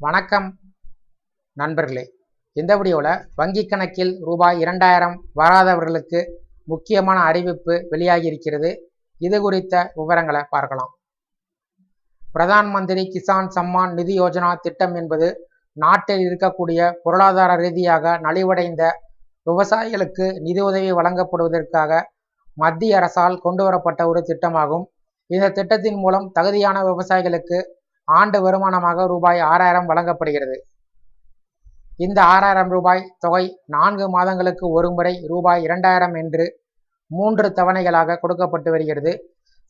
வணக்கம் நண்பர்களே. இந்த வீடியோவில் வங்கி கணக்கில் ரூபாய் இரண்டாயிரம் வராதவர்களுக்கு முக்கியமான அறிவிப்பு வெளியாகி இருக்கிறது இது குறித்த விவரங்களை பார்க்கலாம். பிரதான் மந்திரி கிசான் சம்மான் நிதி யோஜனா திட்டம் என்பது நாட்டில் இருக்கக்கூடிய பொருளாதார ரீதியாக நலிவடைந்த விவசாயிகளுக்கு நிதியுதவி வழங்கப்படுவதற்காக மத்திய அரசால் கொண்டு வரப்பட்ட ஒரு திட்டமாகும். இந்த திட்டத்தின் மூலம் தகுதியான விவசாயிகளுக்கு ஆண்டு வருமானமாக ரூபாய் ஆறாயிரம் வழங்கப்படுகிறது. இந்த ஆறாயிரம் ரூபாய் தொகை நான்கு மாதங்களுக்கு ஒருமுறை ரூபாய் இரண்டாயிரம் என்று மூன்று தவணைகளாக கொடுக்கப்பட்டு வருகிறது.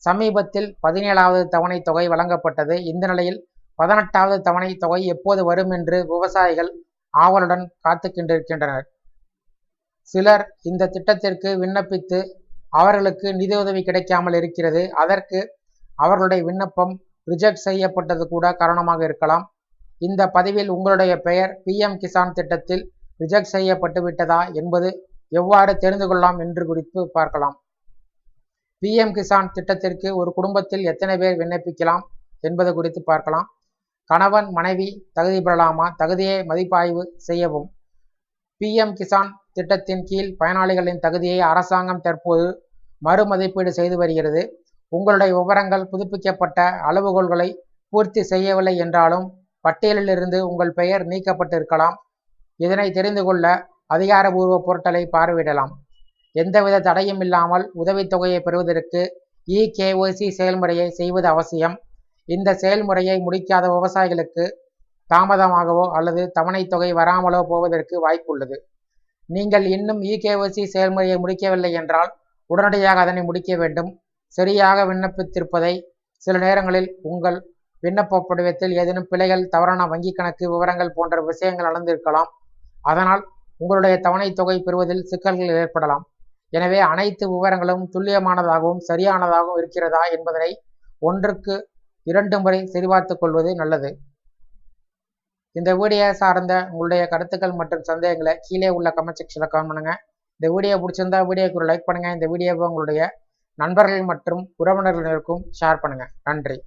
சமீபத்தில் பதினேழாவது தவணை தொகை வழங்கப்பட்டது. இந்த நிலையில் பதினெட்டாவது தவணை தொகை எப்போது வரும் என்று விவசாயிகள் ஆவலுடன் காத்து கொண்டிருக்கின்றனர் சிலர் இந்த திட்டத்திற்கு விண்ணப்பித்து அவர்களுக்கு நிதியுதவி கிடைக்காமல் இருக்கிறது. அதற்கு அவர்களுடைய விண்ணப்பம் ரிஜெக்ட் செய்யப்பட்டது கூட காரணமாக இருக்கலாம். இந்த பதிவில் உங்களுடைய பெயர் பிஎம் கிசான் திட்டத்தில் ரிஜெக்ட் செய்யப்பட்டு விட்டதா என்பது எவ்வாறு தெரிந்து கொள்ளலாம் என்று குறித்து பார்க்கலாம். பிஎம் கிசான் திட்டத்திற்கு ஒரு குடும்பத்தில் எத்தனை பேர் விண்ணப்பிக்கலாம் என்பது குறித்து பார்க்கலாம். கணவன் மனைவி தகுதி பெறலாமா? தகுதியை மதிப்பாய்வு செய்யவும். பிஎம் கிசான் திட்டத்தின் கீழ் பயனாளிகளின் தகுதியை அரசாங்கம் தற்போது மறுமதிப்பீடு செய்து வருகிறது. உங்களுடைய விவரங்கள் புதுப்பிக்கப்பட்ட அளவுகோல்களை பூர்த்தி செய்யவில்லை என்றாலும் பட்டியலிலிருந்து உங்கள் பெயர் நீக்கப்பட்டிருக்கலாம். இதனை தெரிந்து கொள்ள அதிகாரபூர்வ போர்ட்டலை பார்வையிடலாம். எந்தவித தடையும் இல்லாமல் உதவித்தொகையை பெறுவதற்கு இ செயல்முறையை செய்வது அவசியம். இந்த செயல்முறையை முடிக்காத விவசாயிகளுக்கு தாமதமாகவோ அல்லது தவணைத் தொகை வராமலோ போவதற்கு வாய்ப்புள்ளது. நீங்கள் இன்னும் இகேஒசி செயல்முறையை முடிக்கவில்லை என்றால் உடனடியாக அதனை முடிக்க வேண்டும். சரியாக விண்ணப்பித்திருப்பதை சில நேரங்களில் உங்கள் விண்ணப்ப படிவத்தில் ஏதேனும் பிழைகள் தவறான வங்கி கணக்கு விவரங்கள் போன்ற விஷயங்கள் நடந்திருக்கலாம். அதனால் உங்களுடைய தவணைத் தொகை பெறுவதில் சிக்கல்கள் ஏற்படலாம். எனவே அனைத்து விவரங்களும் துல்லியமானதாகவும் சரியானதாகவும் இருக்கிறதா என்பதனை ஒன்றுக்கு இரண்டு முறை சரிபார்த்துக் கொள்வது நல்லது. இந்த வீடியோ சார்ந்த உங்களுடைய கருத்துக்கள் மற்றும் சந்தேகங்களை கீழே உள்ள கமெண்ட் செக்ஷனில் கமெண்ட் பண்ணுங்கள் இந்த வீடியோ பிடிச்சிருந்தா வீடியோக்கு ஒரு லைக் பண்ணுங்க. இந்த வீடியோவை உங்களுடைய நண்பர்கள் மற்றும் உறவினர்களுக்கும் ஷேர் பண்ணுங்க. நன்றி.